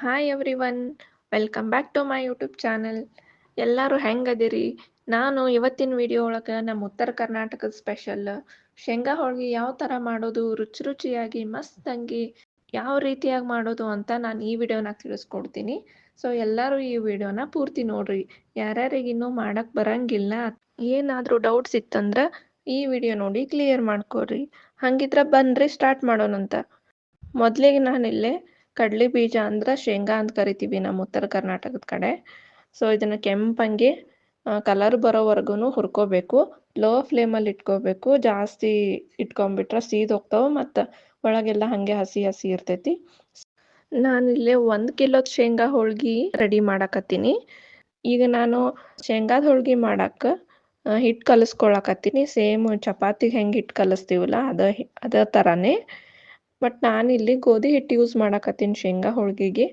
Hi everyone welcome back to my YouTube channel ಎಲ್ಲರೂ ಹೆಂಗದಿರಿ? ನಾನು ಇವತ್ತಿನ ವಿಡಿಯೋ ಒಳಗೆ ನಮ್ಮ ಉತ್ತರ ಕರ್ನಾಟಕದ ಸ್ಪೆಷಲ್ ಶೇಂಗಾ ಹೋಳಿಗೆ ಯಾವ ಥರ ಮಾಡೋದು, ರುಚಿ ರುಚಿಯಾಗಿ ಮಸ್ತಂಗಿ ಯಾವ ರೀತಿಯಾಗಿ ಮಾಡೋದು ಅಂತ ನಾನು ಈ ವಿಡಿಯೋನ ತಿಳಿಸ್ಕೊಡ್ತೀನಿ. ಸೊ ಎಲ್ಲರೂ ಈ ವಿಡಿಯೋನ ಪೂರ್ತಿ ನೋಡ್ರಿ. ಯಾರ್ಯಾರಿಗೆ ಇನ್ನೂ ಮಾಡಕ್ಕೆ ಬರಂಗಿಲ್ಲ, ಏನಾದರೂ ಡೌಟ್ಸ್ ಇತ್ತಂದ್ರೆ ಈ ವಿಡಿಯೋ ನೋಡಿ ಕ್ಲಿಯರ್ ಮಾಡ್ಕೊಡ್ರಿ. ಹಂಗಿದ್ರೆ ಬನ್ರಿ ಸ್ಟಾರ್ಟ್ ಮಾಡೋಣಂತ. ಮೊದಲಿಗೆ ನಾನಿಲ್ಲೇ ಕಡ್ಲೆ ಬೀಜ ಅಂದ್ರ ಶೇಂಗಾ ಅಂತ ಕರಿತೀವಿ ನಮ್ಮ ಉತ್ತರ ಕರ್ನಾಟಕದ ಕಡೆ. ಸೊ ಇದನ್ನ ಕೆಂಪಂಗೆ ಕಲರ್ ಬರೋವರೆಗೂ ಹುರ್ಕೋಬೇಕು. ಲೋ ಫ್ಲೇಮಲ್ಲಿ ಇಟ್ಕೋಬೇಕು. ಜಾಸ್ತಿ ಇಟ್ಕೊಂಡ್ಬಿಟ್ರೆ ಸೀದ್ ಹೋಗ್ತಾವ ಮತ್ತು ಒಳಗೆಲ್ಲ ಹಾಗೆ ಹಸಿ ಹಸಿ ಇರ್ತೈತಿ. ನಾನಿಲ್ಲೇ ಒಂದು ಕಿಲೋದ ಶೇಂಗಾ ಹೋಳ್ಗಿ ರೆಡಿ ಮಾಡಾಕತ್ತೀನಿ. ಈಗ ನಾನು ಶೇಂಗಾದ ಹೋಳ್ಗಿ ಮಾಡಕ್ಕೆ ಹಿಟ್ಟು ಕಲಿಸ್ಕೊಳಕತ್ತೀನಿ. ಸೇಮ್ ಚಪಾತಿಗೆ ಹೆಂಗೆ ಹಿಟ್ಟು ಕಲಿಸ್ತೀವಲ್ಲ ಅದ, ಅದೇ ಥರನೇ ಬಟ್ ಇಲ್ಲಿ ಗೋಧಿ ಹಿಟ್ಟು ಯೂಸ್ ಮಾಡಾಕತ್ತೀನಿ ಶೇಂಗಾ ಹೋಳ್ಗೆಗೆ.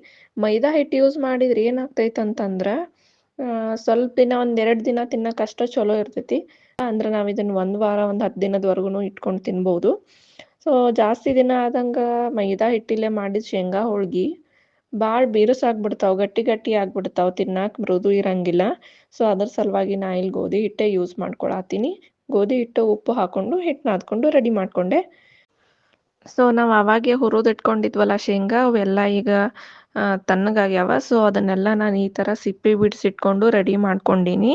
ಮೈದಾ ಹಿಟ್ಟು ಯೂಸ್ ಮಾಡಿದ್ರೆ ಏನಾಗ್ತೈತೆ ಅಂತಂದ್ರೆ ಸ್ವಲ್ಪ ದಿನ ಒಂದೆರಡು ದಿನ ತಿನ್ನಾಕ ಅಷ್ಟ ಚಲೋ ಇರ್ತೈತಿ. ಅಂದ್ರೆ ನಾವು ಇದನ್ನು ಒಂದು ವಾರ ಒಂದು ಹತ್ತು ದಿನದವರೆಗೂ ಇಟ್ಕೊಂಡು ತಿನ್ಬೋದು. ಸೊ ಜಾಸ್ತಿ ದಿನ ಆದಂಗೆ ಮೈದಾ ಹಿಟ್ಟಿಲ್ಲೇ ಮಾಡಿದ ಶೇಂಗಾ ಹೋಳ್ಗೆ ಭಾಳ ಬಿರುಸಾಗ್ಬಿಡ್ತಾವೆ ಗಟ್ಟಿ ಗಟ್ಟಿ ಆಗ್ಬಿಡ್ತಾವೆ, ತಿನ್ನಾಕ ಮೃದು ಇರಂಗಿಲ್ಲ. ಸೊ ಅದ್ರ ಸಲುವಾಗಿ ನಾ ಇಲ್ಲಿ ಗೋಧಿ ಹಿಟ್ಟೆ ಯೂಸ್ ಮಾಡ್ಕೊಳಾತೀನಿ. ಗೋಧಿ ಹಿಟ್ಟು ಉಪ್ಪು ಹಾಕೊಂಡು ಹಿಟ್ಟು ನಾದ್ಕೊಂಡು ರೆಡಿ ಮಾಡಿಕೊಂಡೆ. ಸೊ ನಾವು ಅವಾಗೆ ಹುರಿದಿಟ್ಕೊಂಡಿದ್ವಲ್ಲ ಶೇಂಗಾ, ಅವೆಲ್ಲ ಈಗ ತಣ್ಣಗಾಗ್ಯಾವ. ಸೊ ಅದನ್ನೆಲ್ಲ ನಾನು ಈ ಥರ ಸಿಪ್ಪೆ ಬಿಡಿಸಿಟ್ಕೊಂಡು ರೆಡಿ ಮಾಡ್ಕೊಂಡೀನಿ.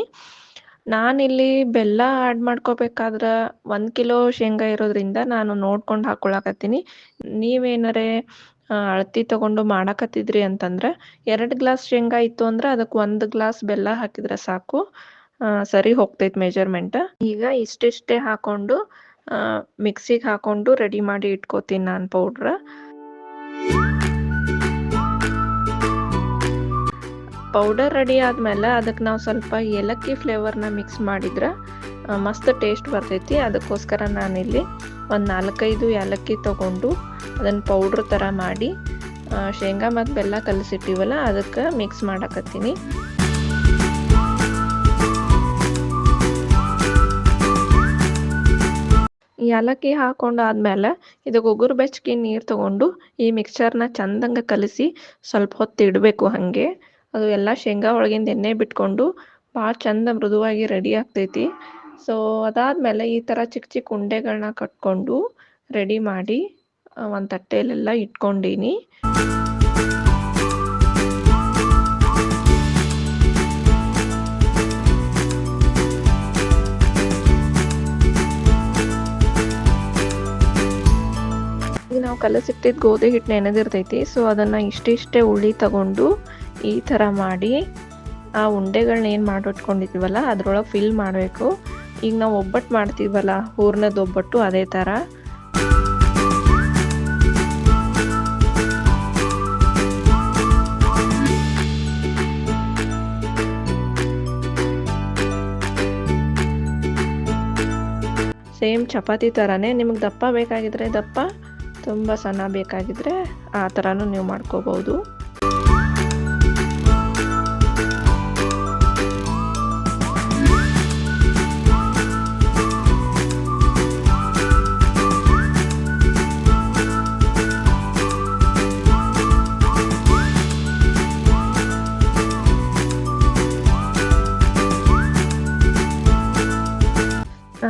ನಾನಿಲ್ಲಿ ಬೆಲ್ಲ ಆ್ಯಡ್ ಮಾಡ್ಕೋಬೇಕಾದ್ರೆ ಒಂದು ಕಿಲೋ ಶೇಂಗಾ ಇರೋದ್ರಿಂದ ನಾನು ನೋಡ್ಕೊಂಡು ಹಾಕೊಳಕತ್ತೀನಿ. ನೀವೇನಾರೇ ಅಳತಿ ತಗೊಂಡು ಮಾಡಕತ್ತಿದ್ರಿ ಅಂತಂದ್ರೆ ಎರಡು ಗ್ಲಾಸ್ ಶೇಂಗಾ ಇತ್ತು ಅಂದ್ರೆ ಅದಕ್ಕೆ ಒಂದು ಗ್ಲಾಸ್ ಬೆಲ್ಲ ಹಾಕಿದ್ರೆ ಸಾಕು. ಸರಿ ಹೋಗ್ತೈತೆ ಮೆಜರ್ಮೆಂಟ್ ಈಗ ಇಷ್ಟಿಷ್ಟೇ ಹಾಕ್ಕೊಂಡು ಮಿಕ್ಸಿಗೆ ಹಾಕೊಂಡು ರೆಡಿ ಮಾಡಿ ಇಟ್ಕೋತೀನಿ ನಾನು ಪೌಡ್ರ ಪೌಡರ್ ರೆಡಿ ಆದಮೇಲೆ ಅದಕ್ಕೆ ನಾವು ಸ್ವಲ್ಪ ಏಲಕ್ಕಿ ಫ್ಲೇವರ್ನ ಮಿಕ್ಸ್ ಮಾಡಿದ್ರೆ ಮಸ್ತ್ ಟೇಸ್ಟ್ ಬರ್ತೈತಿ. ಅದಕ್ಕೋಸ್ಕರ ನಾನಿಲ್ಲಿ ಒಂದು ನಾಲ್ಕೈದು ಏಲಕ್ಕಿ ತೊಗೊಂಡು ಅದನ್ನು ಪೌಡ್ರ್ ಥರ ಮಾಡಿ ಶೇಂಗಾ ಮತ್ತು ಬೆಲ್ಲ ಕಲಸಿಟ್ಟಿವಲ್ಲ ಅದಕ್ಕೆ ಮಿಕ್ಸ್ ಮಾಡಕತ್ತೀನಿ. ಏಲಕ್ಕಿ ಹಾಕೊಂಡು ಆದಮೇಲೆ ಇದಕ್ಕೆ ಉಗುರು ಬೆಚ್ಚಗೆ ನೀರು ತೊಗೊಂಡು ಈ ಮಿಕ್ಸ್ಚರ್ನ ಚಂದಂಗೆ ಕಲಸಿ ಸ್ವಲ್ಪ ಹೊತ್ತು ಇಡಬೇಕು ಹಾಗೆ. ಅದು ಎಲ್ಲ ಶೇಂಗಾ ಒಳಗಿಂದ ಎಣ್ಣೆ ಬಿಟ್ಕೊಂಡು ಭಾಳ ಚಂದ ಮೃದುವಾಗಿ ರೆಡಿ ಆಗ್ತೈತಿ. ಸೊ ಅದಾದ್ಮೇಲೆ ಈ ಥರ ಚಿಕ್ಕ ಚಿಕ್ಕ ಉಂಡೆಗಳನ್ನ ಕಟ್ಕೊಂಡು ರೆಡಿ ಮಾಡಿ ಒಂದು ತಟ್ಟೆಯಲ್ಲೆಲ್ಲ ಇಟ್ಕೊಂಡೀನಿ. ಕಲಸಿಟ್ಟಿದ್ದು ಗೋಧಿ ಹಿಟ್ಟು ನೆನೆದಿರ್ತೈತಿ ಸೊ ಅದನ್ನು ಇಷ್ಟಿಷ್ಟೇ ಉಳ್ಳಿ ತಗೊಂಡು ಈ ಥರ ಮಾಡಿ ಆ ಉಂಡೆಗಳನ್ನ ಏನು ಮಾಡಿಟ್ಕೊಂಡಿದ್ದೀವಲ್ಲ ಅದರೊಳಗೆ ಫಿಲ್ ಮಾಡಬೇಕು. ಈಗ ನಾವು ಒಬ್ಬಟ್ಟು ಮಾಡ್ತೀವಲ್ಲ, ಹೂರ್ಣದ ಒಬ್ಬಟ್ಟು ಅದೇ ಥರ ಸೇಮ್ ಚಪಾತಿ ಥರನೇ ನಿಮಗೆ ದಪ್ಪ ಬೇಕಾಗಿದ್ರೆ ದಪ್ಪ ತುಂಬ ಸಣ್ಣ ಬೇಕಾಗಿದ್ದರೆ ಆ ಥರನೂ ನೀವು ಮಾಡ್ಕೋಬೋದು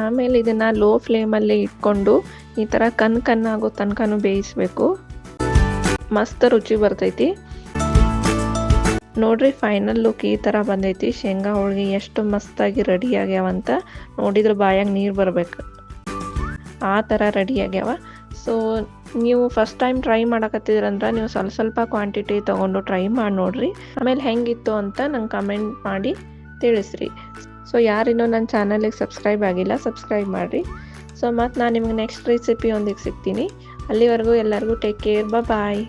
ಆಮೇಲೆ ಇದನ್ನು ಲೋ ಫ್ಲೇಮಲ್ಲಿ ಇಟ್ಕೊಂಡು ಈ ಥರ ಕಣ್ ಕಣ್ಣಾಗೋ ತನಕನೂ ಬೇಯಿಸ್ಬೇಕು. ಮಸ್ತ್ ರುಚಿ ಬರ್ತೈತಿ. ನೋಡ್ರಿ ಫೈನಲ್ ಲುಕ್ ಈ ಥರ ಬಂದೈತಿ. ಶೇಂಗಾ ಹೋಳಿಗೆ ಎಷ್ಟು ಮಸ್ತಾಗಿ ರೆಡಿ ಆಗ್ಯಾವಂತ ನೋಡಿದ್ರೆ ಬಾಯಾಗ ನೀರು ಬರಬೇಕು. ಆ ಥರ ರೆಡಿ ಆಗ್ಯಾವ. ಸೊ ನೀವು ಫಸ್ಟ್ ಟೈಮ್ ಟ್ರೈ ಮಾಡಕತ್ತಿದ್ರಂದ್ರೆ ನೀವು ಸ್ವಲ್ಪ ಸ್ವಲ್ಪ ಕ್ವಾಂಟಿಟಿ ತೊಗೊಂಡು ಟ್ರೈ ಮಾಡಿ ನೋಡ್ರಿ. ಆಮೇಲೆ ಹೆಂಗಿತ್ತು ಅಂತ ನಂಗೆ ಕಮೆಂಟ್ ಮಾಡಿ ತಿಳಿಸ್ರಿ. ಸೊ ಯಾರಿನ್ನೂ ನನ್ನ ಚಾನಲಿಗೆ ಸಬ್ಸ್ಕ್ರೈಬ್ ಆಗಿಲ್ಲ ಸಬ್ಸ್ಕ್ರೈಬ್ ಮಾಡಿರಿ. ಸೊ ಮತ್ತು ನಾನು ನಿಮ್ಗೆ ನೆಕ್ಸ್ಟ್ ರೆಸಿಪಿ ಒಂದಿಗೆ ಸಿಗ್ತೀನಿ. ಅಲ್ಲಿವರೆಗೂ ಎಲ್ಲರಿಗೂ ಟೇಕ್ ಕೇರ್ ಬಾಯ್